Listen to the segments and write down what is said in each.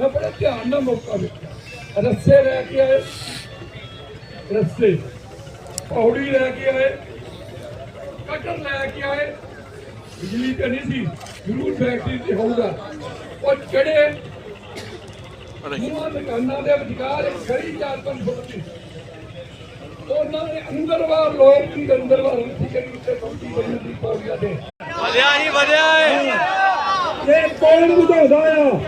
ਮੈਂ ਬੜੇ ਧਿਆਨ ਨਾਲ ਮੌਕਾ ਵੇਖਿਆ। ਰੱਸੇ ਲੈ ਕੇ ਆਏ। ਰੱਸੇ ਪੌੜੀ ਲੈ ਕੇ ਆਏ। ਕਟਰ ਲੈ ਕੇ ਆਏ। ਬਿਜਲੀ ਤਾਂ ਨਹੀਂ ਸੀ। ਜ਼ਰੂਰ ਫੈਕਟਰੀ ਤੇ ਹੋਊਗਾ। ਉਹ ਜਿਹੜੇ ਉਹਨਾਂ ਦੁਕਾਨਾਂ ਦੇ ਵਿਚਕਾਰ ਇੱਕ ਖੜੀ ਚਾਰ ਪੰਜ ਫੁੱਟ ਦੀ ਉਹਨਾਂ ਨੇ ਅੰਦਰਵਾਰ ਲੋਕ ਵੀ ਅੰਦਰਵਾਰ ਹੁੰਦੀ ਜਿਹੜੀ ਉੱਤੇ ਪਹੁੰਚੀ। ਗਈ ਦੀ ਪੌੜੀਆਂ ਦੇ ਵਧਿਆ ਹੀ ਵਧਿਆ ਹੈ ਇਹ ਕੌਣ ਵਧਾਉਂਦਾ ਆ।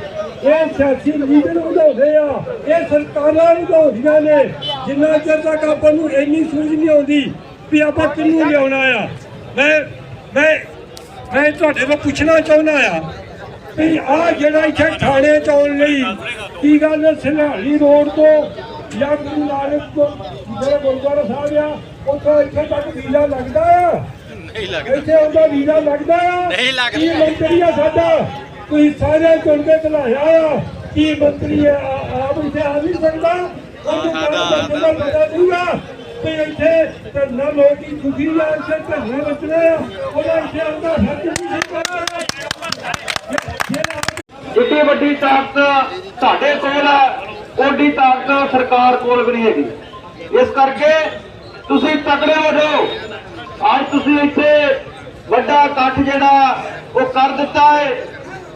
ਇਹ ਸਿਆਸੀ ਲੀਡਰ ਵਧਾਉਂਦੇ ਆ। ਇਹ ਸਰਕਾਰਾਂ ਵਧਾਉਂਦੀਆਂ ਨੇ। ਜਿੰਨਾ ਚਿਰ ਤੱਕ ਆਪਾਂ ਨੂੰ ਇੰਨੀ ਸੂਝ ਨਹੀਂ ਆਉਂਦੀ ਵੀ ਆਪਾਂ ਕਿਹਨੂੰ ਲਿਆਉਣਾ ਆ। ਮੈਂ ਮੈਂ ਮੈਂ ਤੁਹਾਡੇ ਤੋਂ ਪੁੱਛਣਾ ਚਾਹੁੰਦਾ ਆ ਵੀ ਆ ਜਿਹੜਾ ਇੱਥੇ ਥਾਣੇ ਚ ਆਉਣ ਲਈ ਕੀ ਗੱਲ ਹੈ ਸਿਲਹਾਲੀ ਰੋਡ ਤੋਂ ਜਾਂ ਗੁਰੂ ਨਾਨਕ ਤੋਂ? ਜਿਹੜਾ ਗੁਰਦੁਆਰਾ ਸਾਹਿਬ ਆ ਉੱਥੋਂ ਇੱਥੇ ਤੱਕ ਵੀਜ਼ਾ ਲੱਗਦਾ ਆ? ਨਹੀਂ ਲੱਗਦਾ। ਇੱਥੇ ਉਹਦਾ ਵੀਜ਼ਾ ਲੱਗਦਾ ਆ? ਨਹੀਂ ਲੱਗਦਾ। ਕੀ ਮੰਤਰੀ ਆ ਸਾਡਾ? ਤੁਸੀਂ ਸਾਰੇ ਚੁਣ ਕੇ ਚਲਾਇਆ ਆ। ਕੀ ਮੰਤਰੀ ਆ ਆ- ਆਪ ਇੱਥੇ ਆ ਨਹੀਂ ਸਕਦਾ। ਉਹਨੂੰ ਪਤਾ ਤੇ ਇੱਥੇ ਲੋਕ ਦੁਖੀ ਆ ਇੱਥੇ ਧਰਨਾ ਰਚਣਾ ਆ। ਉਹਦਾ ਇੱਥੇ ਆਉਂਦਾ ਸੱਚ ਨਹੀਂ ਜਿਹੜਾ ਜਿੱਡੀ ਵੱਡੀ ਤਾਕਤ ਸਾਡੇ ਕੋਲ ਹੈ ਓਡੀ ਤਾਕਤ ਸਰਕਾਰ ਕੋਲ ਵੀ ਨਹੀਂ ਹੈਗੀ। ਇਸ ਕਰਕੇ ਤੁਸੀਂ ਤਕੜੇ ਹੋ ਜਾਓ ਅੱਜ ਤੁਸੀਂ ਇੱਥੇ ਵੱਡਾ ਇਕੱਠ ਜਿਹੜਾ ਉਹ ਕਰ ਦਿੱਤਾ ਹੈ।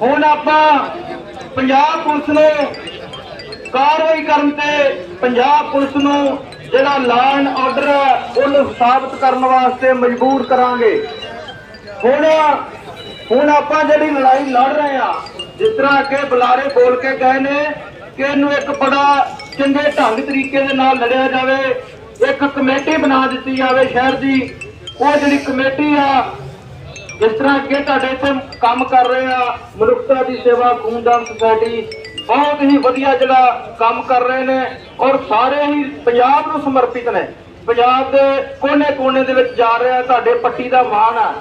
ਹੁਣ ਆਪਾਂ ਪੰਜਾਬ ਪੁਲਿਸ ਨੂੰ ਕਾਰਵਾਈ ਕਰਨ ਤੇ ਪੰਜਾਬ ਪੁਲਿਸ ਨੂੰ ਜਿਹੜਾ ਲਾਅ ਐਂਡ ਆਰਡਰ ਹੈ, ਉਹਨੂੰ ਸਾਬਤ ਕਰਨ ਵਾਸਤੇ ਮਜਬੂਰ ਕਰਾਂਗੇ। ਹੁਣ ਹੁਣ ਆਪਾਂ ਜਿਹੜੀ ਲੜਾਈ ਲੜ ਰਹੇ ਆ ਜਿਸ ਤਰ੍ਹਾਂ ਕਿ ਬੁਲਾਰੇ ਬੋਲ ਕੇ ਗਏ ਨੇ ਕਿ ਇਹਨੂੰ ਇੱਕ ਬੜਾ ਚੰਗੇ ਢੰਗ ਤਰੀਕੇ ਦੇ ਨਾਲ ਲੜਿਆ ਜਾਵੇ, ਇੱਕ ਕਮੇਟੀ ਬਣਾ ਦਿੱਤੀ ਜਾਵੇ ਸ਼ਹਿਰ ਦੀ। ਉਹ ਜਿਹੜੀ ਕਮੇਟੀ ਆ ਜਿਸ ਤਰ੍ਹਾਂ ਅੱਗੇ ਤੁਹਾਡੇ ਇੱਥੇ ਕੰਮ ਕਰ ਰਹੇ ਆ, ਮਨੁੱਖਤਾ ਦੀ ਸੇਵਾ, ਖੂਨਦਾਨ ਸੁਸਾਇਟੀ ਬਹੁਤ ਹੀ ਵਧੀਆ ਜਿਹੜਾ ਕੰਮ ਕਰ ਰਹੇ ਨੇ ਔਰ ਸਾਰੇ ਹੀ ਪੰਜਾਬ ਨੂੰ ਸਮਰਪਿਤ ਨੇ। ਪੰਜਾਬ ਦੇ ਕੋਨੇ-ਕੋਨੇ ਦੇ ਵਿੱਚ ਜਾ ਰਿਹਾ, ਤੁਹਾਡੇ ਪੱਟੀ ਦਾ ਮਾਣ ਆ।